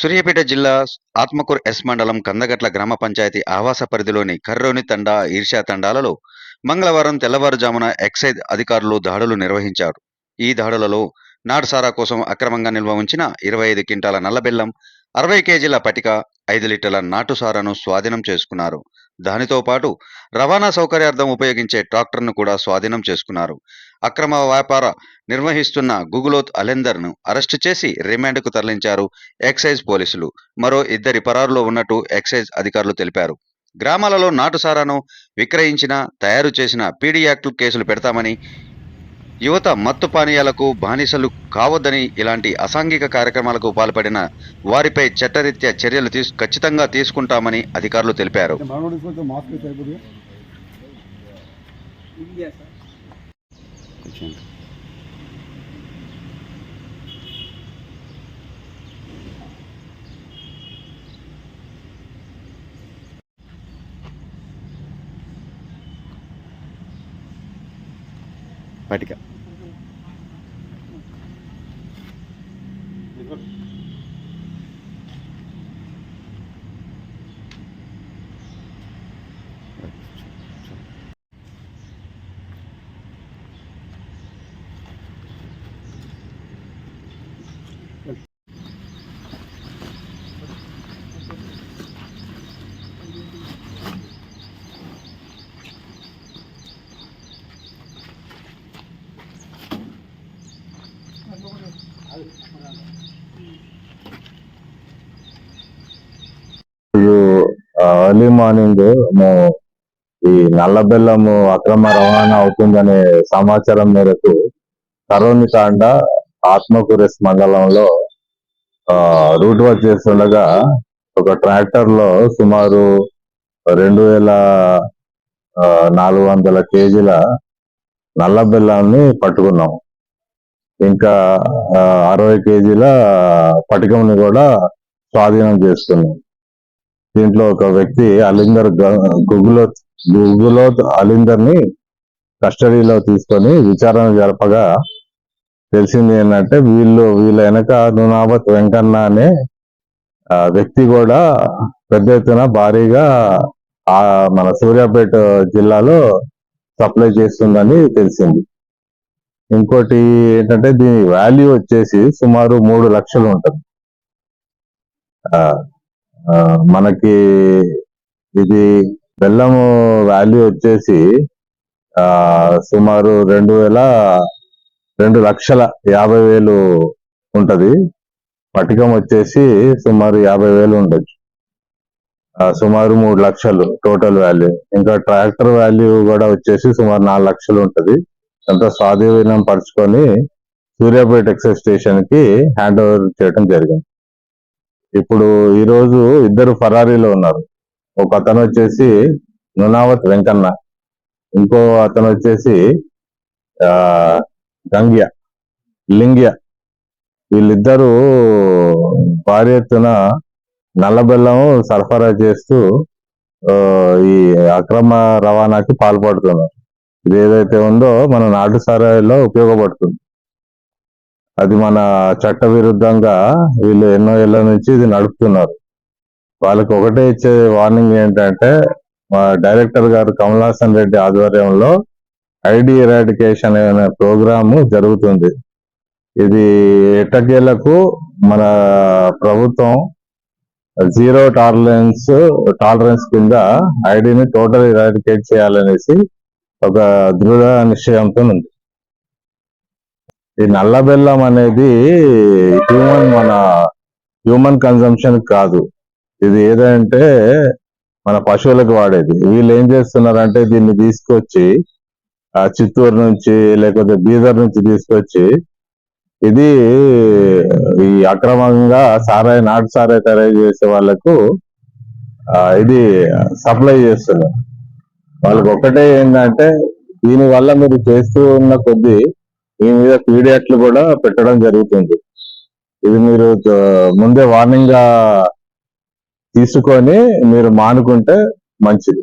సూర్యాపేట జిల్లా ఆత్మకూరు ఎస్ మండలం కందగట్ల గ్రామ పంచాయతీ ఆవాస పరిధిలోని కర్రోని తండా ఈర్ష్యా తండాలలో మంగళవారం తెల్లవారుజామున ఎక్సైజ్ అధికారులు దాడులు నిర్వహించారు. ఈ దాడులలో నాటుసారా కోసం అక్రమంగా నిల్వ ఉంచిన ఇరవై ఐదు క్వింటాల నల్లబెల్లం అరవై కేజీల పటిక ఐదు లీటర్ల నాటుసారాను స్వాధీనం చేసుకున్నారు. దానితో పాటు రవాణా సౌకర్యార్థం ఉపయోగించే ట్రాక్టర్ను కూడా స్వాధీనం చేసుకున్నారు. అక్రమ వ్యాపార నిర్వహిస్తున్న గుగులోత్ అలెందర్ను అరెస్టు చేసి రిమాండ్కు తరలించారు ఎక్సైజ్ పోలీసులు. మరో ఇద్దరి పరారులో ఉన్నట్టు ఎక్సైజ్ అధికారులు తెలిపారు. గ్రామాలలో నాటుసారాను విక్రయించిన తయారు చేసిన పీడీ యాక్టు కేసులు పెడతామని యువత మత్తు పానీయాలకు బానిసలు కావద్దని ఇలాంటి అసాంఘిక కార్యక్రమాలకు పాల్పడిన వారిపై చట్టరీత్యా చర్యలు తీసు ఖచ్చితంగా తీసుకుంటామని అధికారులు తెలిపారు. మనోడు పటిక. ఎర్లీ మార్నింగ్ మేము ఈ నల్ల బెల్లము అక్రమ రవాణా అవుతుందనే సమాచారం మేరకు కరోని తాండ ఆత్మకూరెస్ మండలంలో రూట్ వర్క్ చేస్తుండగా ఒక ట్రాక్టర్లో సుమారు రెండు వేల నాలుగు వందల కేజీల నల్ల బెల్లాన్ని పట్టుకున్నాం ఇంకా అరవై కేజీల పటికంని కూడా స్వాధీనం చేసుకున్నాం దీంట్లో ఒక వ్యక్తి అలిందర్ గుగ్గులో గుగ్గులో అలిందర్ని కస్టడీలో తీసుకొని విచారణ జరపగా తెలిసింది ఏంటంటే వీళ్ళు వీళ్ళ వెనక నునాబత్ వెంకన్న అనే వ్యక్తి కూడా పెద్ద ఎత్తున భారీగా ఆ మన సూర్యాపేట జిల్లాలో సప్లై చేస్తుందని తెలిసింది. ఇంకోటి ఏంటంటే దీని వాల్యూ వచ్చేసి సుమారు మూడు లక్షలు ఉంటుంది. మనకి ఇది బెల్లము వాల్యూ వచ్చేసి ఆ సుమారు రెండు వేల రెండు లక్షల యాభై వేలు ఉంటది. పటికం వచ్చేసి సుమారు యాభై వేలు ఉండొచ్చు. సుమారు మూడు లక్షలు టోటల్ వాల్యూ. ఇంకా ట్రాక్టర్ వాల్యూ కూడా వచ్చేసి సుమారు నాలుగు లక్షలు ఉంటది. అంతా స్వాధీనం పరుచుకొని సూర్యాపేట ఎక్సైజ్ స్టేషన్కి హ్యాండ్ ఓవర్ చేయడం జరిగింది. ఇప్పుడు ఈరోజు ఇద్దరు ఫరారీలో ఉన్నారు. ఒక అతను వచ్చేసి నునావత్ వెంకన్న ఇంకో అతను వచ్చేసి ఆ గంగ్య లింగ్య. వీళ్ళిద్దరూ భారీ ఎత్తున నల్లబెల్లం సరఫరా చేస్తూ ఈ అక్రమ రవాణాకి పాల్పడుతున్నారు. ఇది ఏదైతే ఉందో మన నాటు సారాయిలో ఉపయోగపడుతుంది. అది మన చట్ట విరుద్ధంగా వీళ్ళు ఎన్నో ఏళ్ళ నుంచి ఇది నడుపుతున్నారు. వాళ్ళకి ఒకటే ఇచ్చే వార్నింగ్ ఏంటంటే మా డైరెక్టర్ గారు కమలాసన్ రెడ్డి ఆధ్వర్యంలో ఐడి ఎరాడికేషన్ అనే ప్రోగ్రాము జరుగుతుంది. ఇది ఎట్టకేలకు మన ప్రభుత్వం జీరో టాలరెన్స్ టాలరెన్స్ కింద ఐడిని టోటల్ ఎరాడికేట్ చేయాలనేసి ఒక దృఢ నిశ్చయంతో ఉంది ఈ నల్ల బెల్లం అనేది హ్యూమన్ మన హ్యూమన్ కన్సంప్షన్ కాదు. ఇది ఏదంటే మన పశువులకు వాడేది. వీళ్ళు ఏం చేస్తున్నారంటే దీన్ని తీసుకొచ్చి ఆ చిత్తూరు నుంచి లేకపోతే బీదర్ నుంచి తీసుకొచ్చి ఇది ఈ అక్రమంగా సారాయి నాటు సారాయి తయారు చేసే వాళ్ళకు ఇది సప్లై చేస్తున్నారు. వాళ్ళకి ఒకటే ఏంటంటే దీని వల్ల మీరు చేస్తూ ఉన్న కొద్దీ ఈ మీద పీడియాట్లు కూడా పెట్టడం జరుగుతుంది. ఇది మీరు ముందే వార్నింగ్గా తీసుకొని మీరు మానుకుంటే మంచిది.